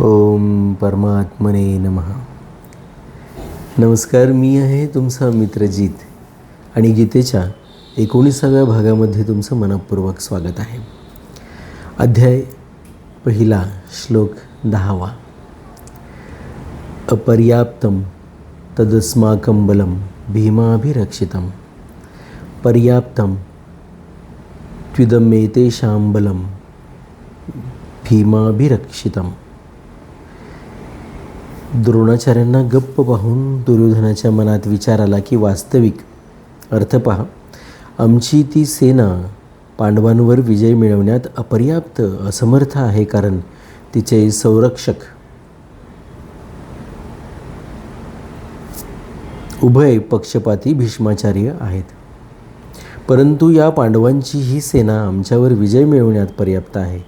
ओम परमात्मने नमः. नमस्कार मी आहे तुमचा मित्रजीत आणि गीतेच्या एकोणीसाव्या भागामध्ये तुमचं मनपूर्वक स्वागत आहे. अध्याय पहिला श्लोक दहावा. अपर्याप्तम तदस्माकं बलं भीमाभिरक्षितं पर्याप्तं त्विदमेतेषां बलं भीमाभिरक्षितम्. द्रोणाचार्यांना गप्प पाहून दुर्योधनाच्या मनात विचार आला की वास्तविक. अर्थ पहा. आमची ती सेना पांडवांवर विजय मिळवण्यात अपर्याप्त असमर्थ आहे कारण तिचे संरक्षक उभय पक्षपाती भीष्माचार्य आहेत. परंतु या पांडवांची ही सेना आमच्यावर विजय मिळवण्यात पर्याप्त आहे.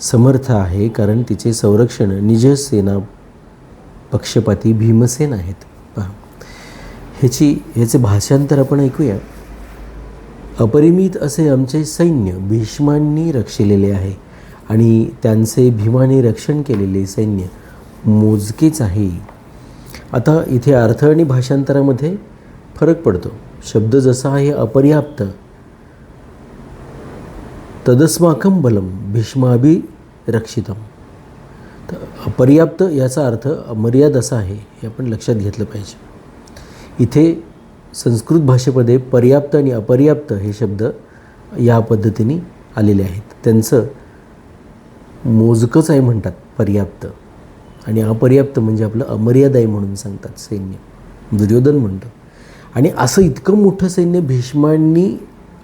समर्थ आहे कारण तिचे संरक्षण निज सेना पक्षपाती भीमसेन आहेत. पहा. ह्याची ह्याचे भाषांतर आपण ऐकूया. अपरिमित असे आमचे सैन्य भीष्मांनी रक्षिलेले आहे आणि त्यांचे भीमाने रक्षण केलेले सैन्य मोजकेच आहे. आता इथे अर्थ आणि भाषांतरामध्ये फरक पडतो. शब्द जसा आहे अपर्याप्त. तदस्माकं बलम भीष्माभि रक्षितम. पर्याप्त अपर्याप्त याचा अर्थ अमर्याद असा आहे हे आपण लक्षात घेतलं पाहिजे. इथे संस्कृत भाषेमध्ये पर्याप्त आणि अपर्याप्त हे शब्द या पद्धतीने आलेले आहेत. त्यांचं मोजकंच आहे म्हणतात पर्याप्त. आणि अपर्याप्त म्हणजे आपलं अमर्याद आहे म्हणून सांगतात सैन्य दुर्योधन म्हणतं. आणि असं इतकं मोठं सैन्य भीष्मांनी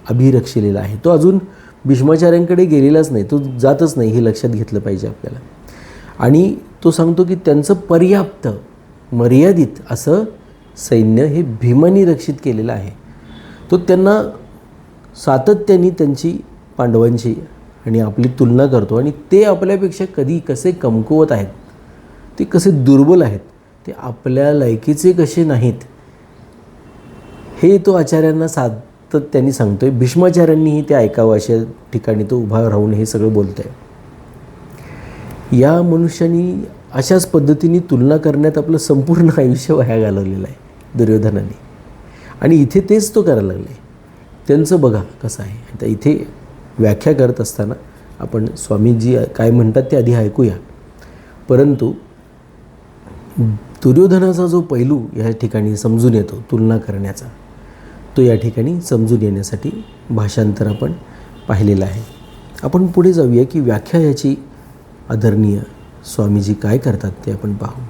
अभिरक्षिलेलं आहे. तो अजून भीष्माचार्यांकडे गेलेलाच नाही तो जातच नाही हे लक्षात घेतलं पाहिजे आपल्याला. आणि तो सांगतो की त्यांचं पर्याप्त मर्यादित असं सैन्य हे भीमानी रक्षित केलेलं आहे. तो त्यांना सातत्याने त्यांची पांडवांची आणि आपली तुलना करतो आणि ते आपल्यापेक्षा कधी कसे कमकुवत आहेत ते कसे दुर्बल आहेत ते आपल्या लायकीचे कसे नाहीत हे तो आचार्यांना सातत्याने सांगतो आहे भीष्माचार्यांनीही ते ऐकावं अशा ठिकाणी तो उभा राहून हे सगळं बोलतो आहे या मनुष्यानी अशाच पद्धतीने तुलना करण्यात आपलं संपूर्ण आयुष्य वाया घालवलेलं आहे दुर्योधनाने. आणि इथे तेच तो करायला लागले आहे त्यांचं बघा कसं आहे. आता इथे व्याख्या करत असताना आपण स्वामीजी काय म्हणतात ते आधी ऐकूया. परंतु दुर्योधनाचा जो पैलू या ठिकाणी समजून येतो तुलना करण्याचा तो या ठिकाणी समजून येण्यासाठी भाषांतर आपण पाहिलेलं आहे. आपण पुढे जाऊया की व्याख्या याची आदरणीय स्वामीजी काय करतात ते आपण पाहू.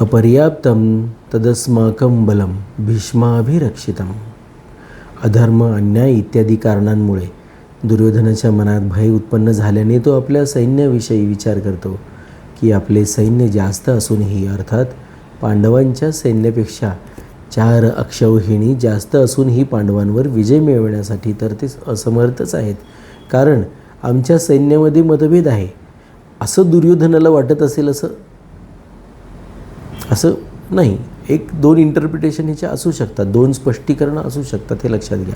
अपर्याप्तम तदस्माकं बलम भीष्माभिरक्षितम. अधर्म अन्याय इत्यादी कारणांमुळे दुर्योधनाच्या मनात भय उत्पन्न झाल्याने तो आपल्या सैन्याविषयी विचार करतो की आपले सैन्य जास्त असूनही अर्थात पांडवांच्या सैन्यापेक्षा चार अक्षौहिणी जास्त असूनही पांडवांवर विजय मिळवण्यासाठी तर ते असमर्थच आहेत कारण आमच्या सैन्यामध्ये मतभेद आहे. असं दुर्योधनाला वाटत असेल असं? असं नाही. एक दोन इंटरप्रिटेशन ह्याच्या असू शकतात. दोन स्पष्टीकरणं असू शकतात हे लक्षात घ्या.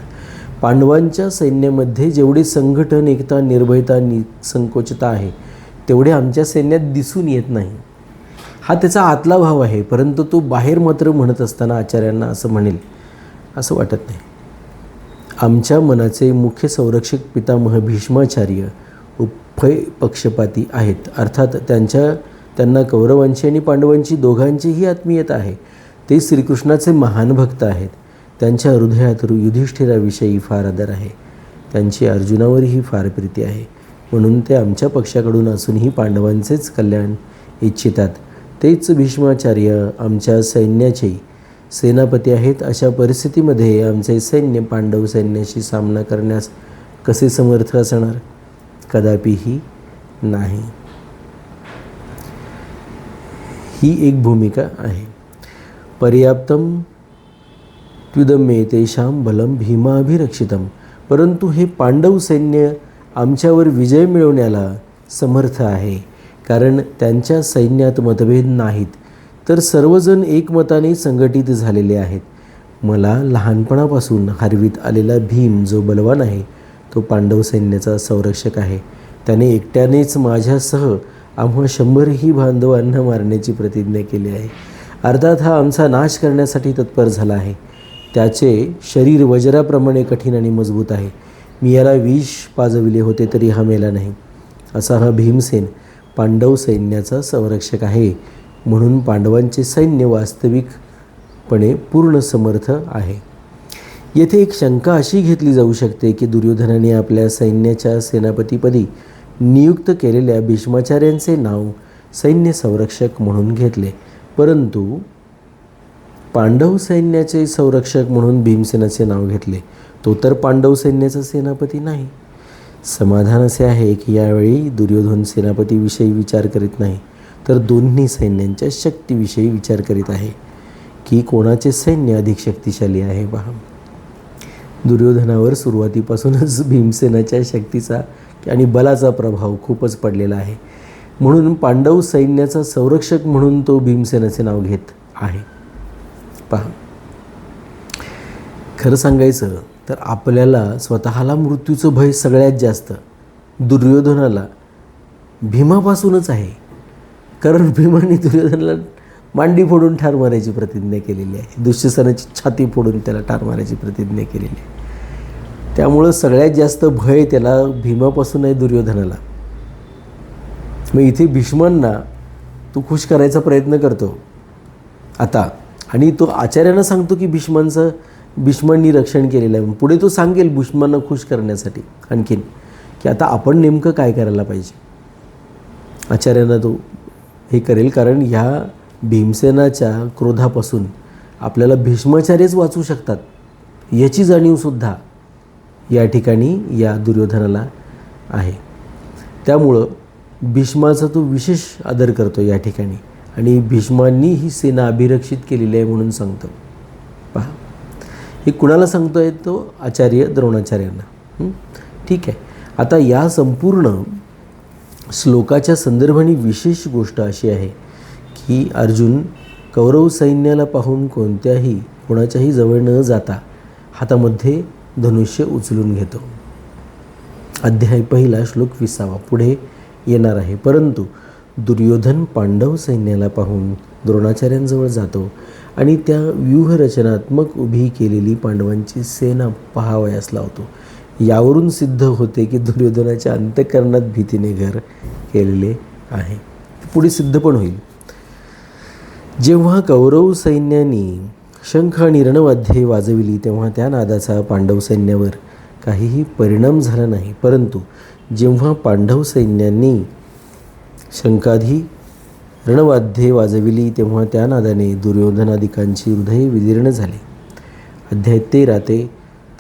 पांडवांच्या सैन्यामध्ये जेवढे संघटन एकता निर्भयता नि संकोचता आहे तेवढे आमच्या सैन्यात दिसून येत नाही. हा त्याचा आतला भाव आहे परंतु तो बाहेर मात्र म्हणत असताना आचार्यांना असं म्हणेल असं वाटत नाही. आमच्या मनाचे मुख्य संरक्षक पितामह भीष्माचार्य उभय पक्षपाती आहेत. अर्थात त्यांच्या त्यांना कौरवांची आणि पांडवांची दोघांचीही आत्मीयता आहे. ते श्रीकृष्णाचे महान भक्त आहेत. त्यांच्या हृदयात युधिष्ठिराविषयी फार आदर आहे. त्यांची अर्जुनावरही फार प्रीती आहे. म्हणून ते आमच्या पक्षाकडून असूनही पांडवांचेच कल्याण इच्छितात. तेच भीष्माचार्य आमच्या सैन्याचे सेनापती आहेत. अशा परिस्थितीमध्ये आमचे सैन्य पांडव सैन्याशी सामना करण्यास कसे समर्थ असणार? कदापिही नाही. ही एक भूमिका आहे. पर्याप्तम त्विदमे तेषां बलं भीमाभिरक्षितम परंतु हे पांडव सैन्य आमच्यावर विजय मिळवण्याला समर्थ आहे कारण त्यांच्या सैन्यात मतभेद नाहीत तर सर्वजण एकमताने संघटित झालेले आहेत. मला लहानपणापासून हरवीत आलेला भीम जो बलवान आहे तो पांडव सैन्याचा संरक्षक आहे. त्याने एकट्यानेच माझ्यासह आम्हा शंभरही बांधवांना मारण्याची प्रतिज्ञा केली आहे. अर्थात हा आमचा नाश करण्यासाठी तत्पर झाला आहे. त्याचे शरीर वज्राप्रमाणे कठीण आणि मजबूत आहे. मी याला विष पाजविले होते तरी हा मेला नाही. असा हा भीमसेन पांडव सैन्याचा संरक्षक आहे. म्हणून पांडवांचे सैन्य वास्तविकपणे पूर्ण समर्थ आहे. येथे एक शंका अशी घेतली जाऊ शकते की दुर्योधनाने आपल्या सैन्याच्या सेनापतीपदी नियुक्त केलेल्या भीष्माचार्यांचे नाव सैन्य संरक्षक म्हणून घेतले. परंतु पांडव सैन्याचे संरक्षक म्हणून भीमसेनाचे नाव घेतले. तो तर पांडव सैन्याचा सेनापती नाही. समाधान असे आहे की यावेळी दुर्योधन सेनापतीविषयी विचार करीत नाही तर दोन्ही सैन्यांच्या शक्तीविषयी विचार करीत आहे. की कोणाचे सैन्य अधिक शक्तिशाली आहे पहा. दुर्योधनावर सुरुवातीपासूनच भीमसेनाच्या शक्तीचा आणि बलाचा प्रभाव खूपच पडलेला आहे. म्हणून पांडव सैन्याचा संरक्षक म्हणून तो भीमसेनाचे नाव घेत आहे. पहा. खरं सांगायचं तर आपल्याला स्वतःला मृत्यूचं भय सगळ्यात जास्त दुर्योधनाला भीमापासूनच आहे. कारण भीमाने दुर्योधनाला मांडी फोडून ठार मारायची प्रतिज्ञा केलेली आहे. दुःशासनाची छाती फोडून त्याला ठार मारायची प्रतिज्ञा केलेली आहे. त्यामुळं सगळ्यात जास्त भय त्याला भीमापासून आहे दुर्योधनाला. मग इथे भीष्मांना तो खुश करायचा प्रयत्न करतो. आता आणि तो आचार्यांना सांगतो की भीष्मांचं भीष्मांनी रक्षण केलेलं आहे पुढे तो सांगेल भीष्मांना खुश करण्यासाठी आणखीन की आता आपण नेमकं काय करायला पाहिजे? आचार्यांना तो हे करेल कारण ह्या भीमसेनाच्या क्रोधापासून आपल्याला भीष्माचार्यच वाचू शकतात याची जाणीवसुद्धा या ठिकाणी या दुर्योधनाला आहे. त्यामुळं भीष्माचा तो विशेष आदर करतो या ठिकाणी आणि भीष्मांनी ही सेना अभिरक्षित केलेली आहे म्हणून सांगतो. पहा हे कुणाला सांगतो आहे तो? आचार्य द्रोणाचार्यांना. ठीक आहे. आता या संपूर्ण श्लोकाच्या संदर्भाने विशेष गोष्ट अशी आहे की अर्जुन कौरव सैन्याला पाहून कोणत्याही कोणाच्याही जवळ न जाता हातामध्ये धनुष्य उचलून घेतो. अध्याय पहिला श्लोक विसावा. पुढे येणार आहे. परंतु दुर्योधन पांडव सैन्याला पाहून द्रोणाचार्यांजवळ जातो आणि त्या व्यूहरचनात्मक उभी केलेली पांडवांची सेना पहावयास लावतो. यावरून सिद्ध होते की दुर्योधनाच्या अंत्यकरणात भीतीने घर केलेले आहे. पुढे सिद्ध पण होईल. जेव्हा कौरव सैन्यानी शंख आणि रणवाद्ये वाजविली तेव्हा त्या नादाचा पांडव सैन्यावर काहीही परिणाम झाला नाही. परंतु जेव्हा पांडव सैन्यांनी शंकाधी रणवाद्ये वाजविली तेव्हा त्या नादाने दुर्योधनादिकांची हृदय विदीर्ण झाले. अध्याय तेरा ते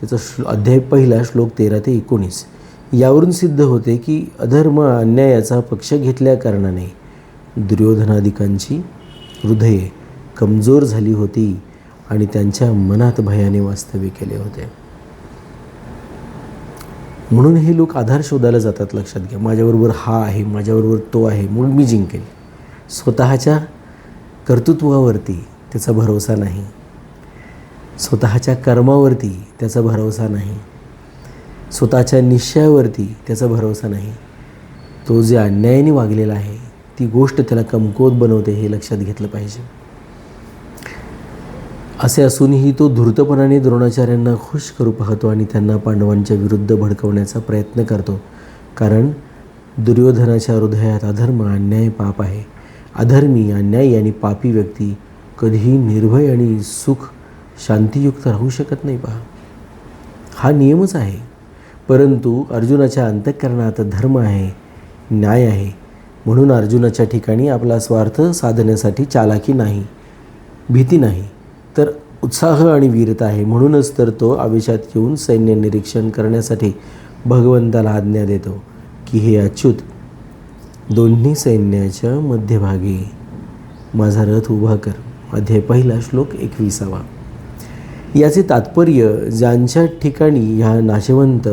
त्याचा श्लो अध्याय पहिला श्लोक तेरा ते एकोणीस. यावरून सिद्ध होते की अधर्म अन्यायाचा पक्ष घेतल्या कारणाने दुर्योधनादिकांची हृदये कमजोर झाली होती आणि त्यांच्या मनात भयाने वास्तव्य केले होते. म्हणून हे लोक आधार शोधायला जातात लक्षात घ्या. माझ्याबरोबर हा आहे माझ्याबरोबर तो आहे म्हणून मी जिंकेल. स्वतःच्या कर्तृत्वावरती त्याचा भरोसा नाही. स्वतःच्या कर्मावरती त्याचा भरोसा नाही. स्वतःच्या निश्चयावरती त्याचा भरोसा नाही. तो जे अन्यायाने वागलेला आहे ती गोष्ट त्याला कमकुवत बनवते हे लक्षात घेतलं पाहिजे. असे असूनही तो धूर्तपणाने द्रोणाचार्यांना खुश करू पाहतो आणि त्यांना पांडवांच्या विरुद्ध भडकवण्याचा प्रयत्न करतो. कारण दुर्योधनाच्या हृदयात अधर्म अन्याय पाप आहे. अधर्मी अन्यायी आणि पापी व्यक्ती कधीही निर्भय आणि सुख शांतियुक्त राहू शकत नाही पहा. हा नियमच आहे. परंतु अर्जुनाच्या अंतःकरणात धर्म आहे न्याय आहे. म्हणून अर्जुनाच्या ठिकाणी आपला स्वार्थ साधण्यासाठी चालाकी नाही भीती नाही. तर उत्साह आणि वीरता आहे. म्हणूनच तर तो आवेशात येऊन सैन्य निरीक्षण करण्यासाठी भगवंताला आज्ञा देतो की हे अच्युत दोन्ही सैन्याच्या मध्यभागी माझा रथ उभा कर. अध्याय पहिला श्लोक एकविसावा. याचे तात्पर्य ज्यांच्या ठिकाणी ह्या नाशवंत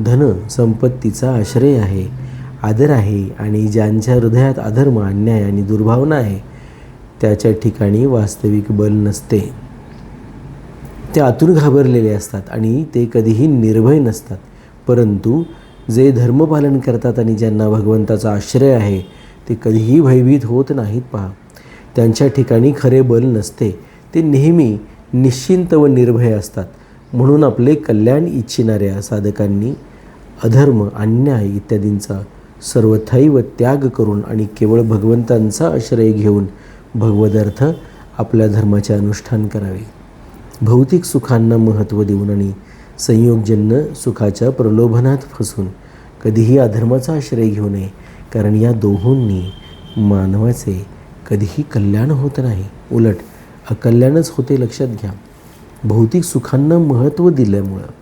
धन संपत्तीचा आश्रय आहे आदर आहे आणि ज्यांच्या हृदयात अधर्म अन्याय आणि दुर्भावना आहे त्याच्या ठिकाणी वास्तविक बल नसते. ते आतून घाबरलेले असतात आणि ते कधीही निर्भय नसतात. परंतु जे धर्मपालन करतात आणि ज्यांना भगवंताचा आश्रय आहे ते कधीही भयभीत होत नाहीत पहा. त्यांच्या ठिकाणी खरे बल नसते. ते नेहमी निश्चिंत व निर्भय असतात. म्हणून आपले कल्याण इच्छिणाऱ्या साधकांनी अधर्म अन्याय इत्यादींचा सर्वथैव त्याग करून आणि केवळ भगवंतांचा आश्रय घेऊन भगवदर्थ आपल्या धर्माचे अनुष्ठान करावे. भौतिक सुखांना महत्त्व देऊन आणि संयोगजन्य सुखाच्या प्रलोभनात फसून कधीही अधर्माचा आश्रय घेऊ नये कारण या दोहोंनी मानवाचे कधीही कल्याण होत नाही. उलट अकल्याणच होते लक्षात घ्या. भौतिक सुखांना महत्त्व दिल्यामुळं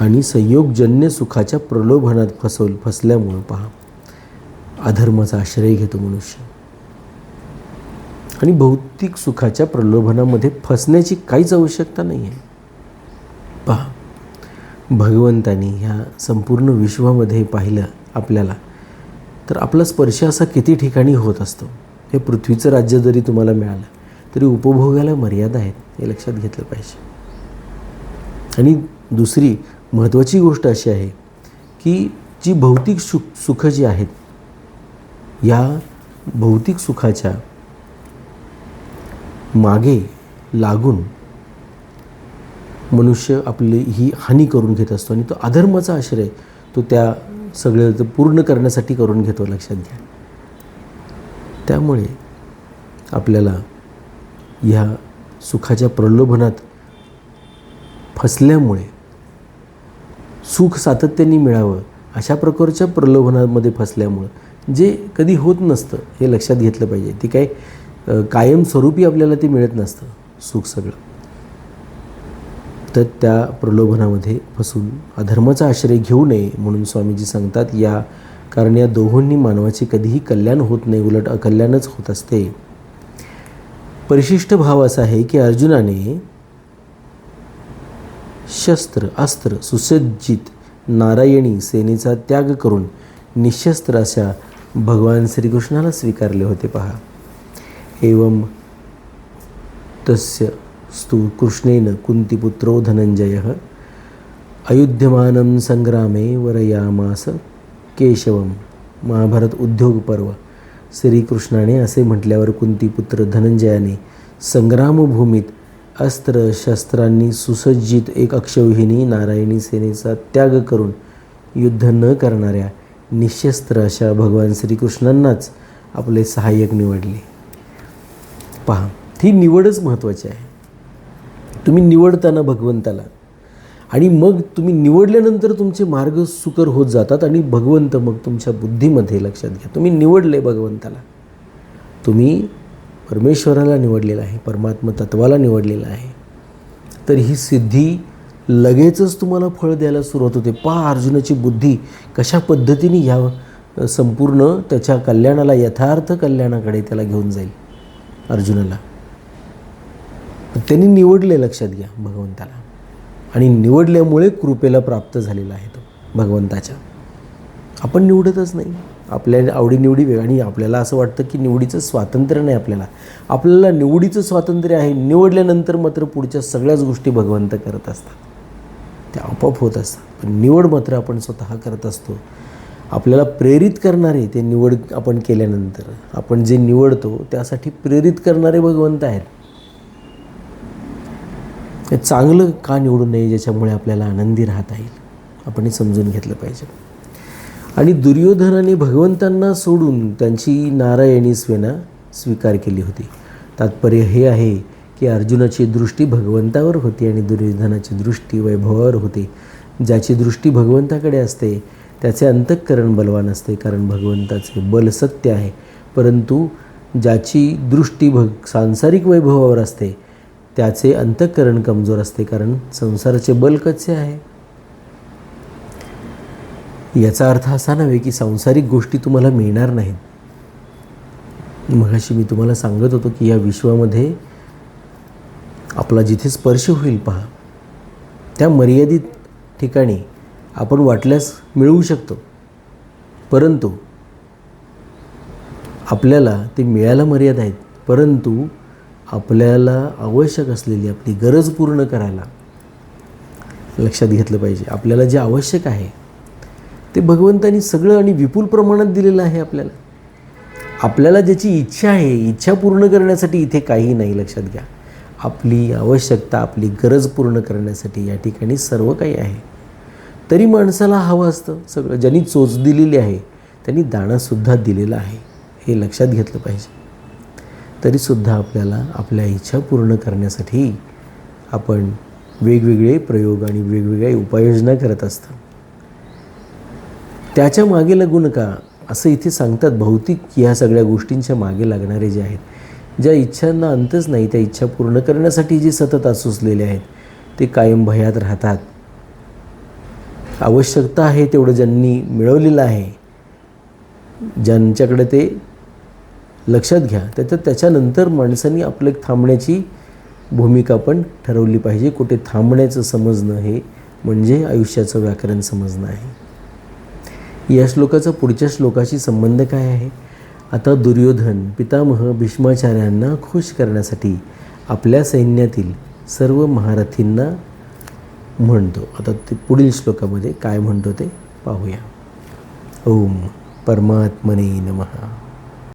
आणि संयोगजन्य सुखाच्या प्रलोभनात फसवल फसल्यामुळं पहा. अधर्माचा आश्रय घेतो मनुष्य. आणि भौतिक सुखाच्या प्रलोभनामध्ये फसण्याची काहीच आवश्यकता नाही आहे पहा. भगवंतानी ह्या संपूर्ण विश्वामध्ये पाहिलं आपल्याला तर आपला स्पर्श असा किती ठिकाणी होत असतो? हे पृथ्वीचं राज्य जरी तुम्हाला मिळालं तरी उपभोगाला मर्यादा आहेत हे लक्षात घेतलं पाहिजे. आणि दुसरी महत्त्वाची गोष्ट अशी आहे की जी भौतिक सुख सुखं जी आहेत या भौतिक सुखाच्या मागे लागून मनुष्य आपली ही हानी करून घेत असतो आणि तो अधर्माचा आश्रय तो त्या सगळं पूर्ण करण्यासाठी करून घेतो लक्षात घ्या. त्यामुळे आपल्याला ह्या सुखाच्या प्रलोभनात फसल्यामुळे सुख सातत्याने मिळावं अशा प्रकारच्या प्रलोभनामध्ये फसल्यामुळं जे कधी होत नसतं हे लक्षात घेतलं पाहिजे. ते काय कायमस्वरूपी आपल्याला ते मिळत नसतं सुख सगळं. तर त्या प्रलोभनामध्ये फसून अधर्माचा आश्रय घेऊ नये म्हणून स्वामीजी सांगतात या कारण या दोहोंनी मानवाचे कधीही कल्याण होत नाही उलट अकल्याणच होत असते. परिशिष्ट भाव असा आहे की अर्जुनाने शस्त्र अस्त्र सुसज्जित नारायणी सेनेचा त्याग करून निशस्त्र अशा भगवान श्रीकृष्णाला स्वीकारले होते पहा. एवं तस्य स्तु कृष्णेन कुंतीपुत्रो धनंजय अयुध्यमानं संग्रामे वरयामास केशवम महाभारत उद्योग पर्व श्रीकृष्णाने असे म्हटल्यावर कुंतीपुत्र धनंजयाने संग्रामभूमीत अस्त्र शस्त्रांनी सुसज्जित एक अक्षौहिणी नारायणी सेनेचा त्याग करून युद्ध न करणाऱ्या निशस्त्र अशा भगवान श्रीकृष्णांनाच आपले सहाय्यक निवडले. पहा ही निवडच महत्त्वाची आहे. तुम्ही निवडताना भगवंताला आणि मग तुम्ही निवडल्यानंतर तुमचे मार्ग सुकर होत जातात आणि भगवंत मग तुमच्या बुद्धीमध्ये लक्षात घ्या. तुम्ही निवडले भगवंताला. तुम्ही परमेश्वराला निवडलेला आहे परमात्मा तत्वाला निवडलेला आहे. तर ही सिद्धी लगेचच तुम्हाला फळ द्यायला सुरुवात होते. पहा अर्जुनाची बुद्धी कशा पद्धतीने ह्या संपूर्ण त्याच्या कल्याणाला यथार्थ कल्याणाकडे त्याला घेऊन जाईल अर्जुनाला. त्यांनी निवडले लक्षात घ्या भगवंताला. आणि निवडल्यामुळे कृपेला प्राप्त झालेला आहे तो भगवंताच्या. आपण निवडतच नाही. आपल्या आवडीनिवडी वेग आणि आपल्याला असं वाटतं की निवडीचं स्वातंत्र्य नाही आपल्याला. आपल्याला निवडीचं स्वातंत्र्य आहे निवडल्यानंतर मात्र पुढच्या सगळ्याच गोष्टी भगवंत करत असतात. त्या आपोआप होत असतात. पण निवड मात्र आपण स्वतः करत असतो. आपल्याला प्रेरित करणारे ते निवड आपण केल्यानंतर आपण जे निवडतो त्यासाठी प्रेरित करणारे भगवंत आहेत. चांगलं का निवडू नये ज्याच्यामुळे आपल्याला आनंदी राहता येईल? आपण हे समजून घेतलं पाहिजे. आणि दुर्योधनाने भगवंतांना सोडून त्यांची नारायणी स्वेना स्वीकार केली होती. तात्पर्य हे आहे की अर्जुनाची दृष्टी भगवंतावर होती आणि दुर्योधनाची दृष्टी वैभवावर होती. ज्याची दृष्टी भगवंताकडे असते त्याचे अंतःकरण बलवान असते कारण भगवंताचे बल सत्य आहे. परंतु ज्याची दृष्टी भग सांसारिक वैभवावर असते त्याचे अंतःकरण कमजोर असते कारण संसाराचे बल कसे आहे? याचा अर्थ असा नव्हे की सांसारिक गोष्टी तुम्हाला मिळणार नाहीत. मगाशी मी तुम्हाला सांगत होतो की या विश्वामध्ये आपला जिथे स्पर्श होईल पहा त्या मर्यादित ठिकाणी आपण वाटल्यास मिळवू शकतो. परंतु आपल्याला ते मिळायला मर्यादा आहेत. परंतु आपल्याला आवश्यक असलेली आपली गरज पूर्ण करायला लक्षात घेतलं पाहिजे. आपल्याला जे आवश्यक आहे ते भगवंतानी सगळं आणि विपुल प्रमाणात दिलेलं आहे आपल्याला. आपल्याला ज्याची इच्छा आहे इच्छा पूर्ण करण्यासाठी इथे काही नाही लक्षात घ्या. आपली आवश्यकता आपली गरज पूर्ण करण्यासाठी या ठिकाणी सर्व काही आहे. तरी माणसाला हवं असतं सगळं. ज्यांनी चोच दिलेली आहे त्यांनी दाणासुद्धा दिलेला आहे. हे लक्षात घेतलं पाहिजे. तरीसुद्धा आपल्याला आपल्या इच्छा पूर्ण करण्यासाठी आपण वेगवेगळे प्रयोग आणि वेगवेगळ्या उपाययोजना करत असतो. त्याच्यामागे लागू नका. असं इथे सांगतात भौतिक ह्या सगळ्या गोष्टींच्या मागे लागणारे जे आहेत. ज्या इच्छांना अंतच नाही त्या इच्छा पूर्ण करण्यासाठी जे सतत आसुसलेले आहेत ते कायम भयात राहतात. आवश्यकता आहे तेवढं ज्यांनी मिळवलेलं आहे. ज्यांच्याकडे ते लक्षात घ्या. तर त्याच्यानंतर माणसांनी आपलं थांबण्याची भूमिका पण ठरवली पाहिजे. कुठे थांबण्याचं समजणं हे म्हणजे आयुष्याचं व्याकरण समजणं आहे. या श्लोकाचा पुढच्या श्लोकाशी संबंध काय आहे? आता दुर्योधन पितामह भीष्माचार्यांना खुश करण्यासाठी आपल्या सैन्यातील सर्व महारथींना म्हणतो. आता ते पुढील श्लोकामध्ये काय म्हणतो ते पाहूया. ओम परमात्मने नमः.